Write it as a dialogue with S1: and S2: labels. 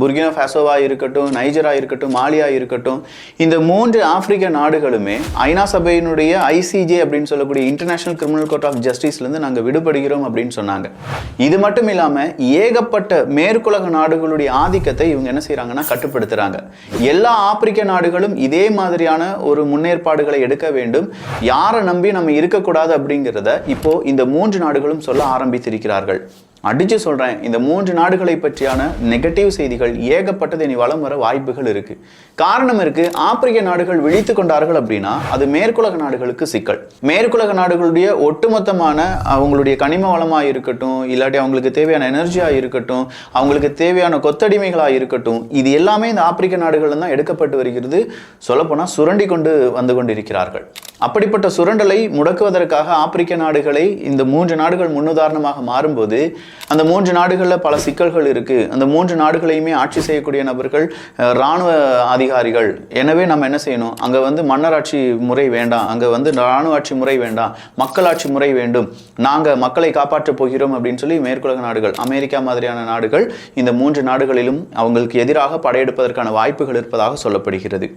S1: Burkina ஃபேசோவா இருக்கட்டும் நைஜரா இருக்கட்டும் மாலியா இருக்கட்டும் இந்த மூன்று ஆப்பிரிக்க நாடுகளுமே ஐநா சபையினுடைய ஐசிஜே அப்படின்னு சொல்லக்கூடிய இன்டர்நேஷனல் கிரிமினல் கோர்ட் ஆஃப் ஜஸ்டிஸ்லேருந்து நாங்கள் விடுபடுகிறோம் அப்படின்னு சொன்னாங்க. இது மட்டும் இல்லாமல் ஏகப்பட்ட மேற்குலக நாடுகளுடைய ஆதிக்கத்தை இவங்க என்ன செய்கிறாங்கன்னா கட்டுப்படுத்துகிறாங்க எல்லா ஆப்பிரிக்க நாடுகளும் இதே மாதிரியான ஒரு முன்னேற்பாடுகளை எடுக்க வேண்டும். யாரை நம்பி நம்ம இருக்கக்கூடாது அப்படிங்கிறத இப்போ இந்த மூன்று நாடுகளும் சொல்ல ஆரம்பித்திருக்கிறார்கள். அடிச்சு சொல்றேன் இந்த மூன்று நாடுகளை பற்றியான நெகட்டிவ் செய்திகள் ஏகப்பட்டது இனி வளம் வர வாய்ப்புகள் இருக்கு. காரணம் இருக்கு ஆப்பிரிக்க நாடுகள் விழித்து கொண்டார்கள் அப்படின்னா அது மேற்குலக நாடுகளுக்கு சிக்கல். மேற்குலக நாடுகளுடைய ஒட்டுமொத்தமான அவங்களுடைய கனிம வளமா இருக்கட்டும் இல்லாட்டி அவங்களுக்கு தேவையான எனர்ஜியா இருக்கட்டும் அவங்களுக்கு தேவையான கொத்தடிமைகளா இருக்கட்டும் இது எல்லாமே இந்த ஆப்பிரிக்க நாடுகள்ல தான் எடுக்கப்பட்டு வருகிறது. சொல்லப்போனால் சுரண்டி கொண்டு வந்து கொண்டிருக்கிறார்கள். அப்படிப்பட்ட சுரண்டலை முடக்குவதற்காக ஆப்பிரிக்க நாடுகளை இந்த மூன்று நாடுகள் முன்னுதாரணமாக மாறும்போது அந்த மூன்று நாடுகளில் பல சிக்கல்கள் இருக்குது அந்த மூன்று நாடுகளையுமே ஆட்சி செய்யக்கூடிய நபர்கள் இராணுவ அதிகாரிகள். எனவே நம்ம என்ன செய்யணும்? அங்கே வந்து மன்னராட்சி முறை வேண்டாம். அங்கே வந்து இராணுவ ஆட்சி முறை வேண்டாம். மக்களாட்சி முறை வேண்டும். நாங்கள் மக்களை காப்பாற்றப் போகிறோம் அப்படின்னு சொல்லி மேற்குலக நாடுகள் அமெரிக்கா மாதிரியான நாடுகள் இந்த மூன்று நாடுகளிலும் அவங்களுக்கு எதிராக படையெடுப்பதற்கான வாய்ப்புகள் இருப்பதாக சொல்லப்படுகிறது.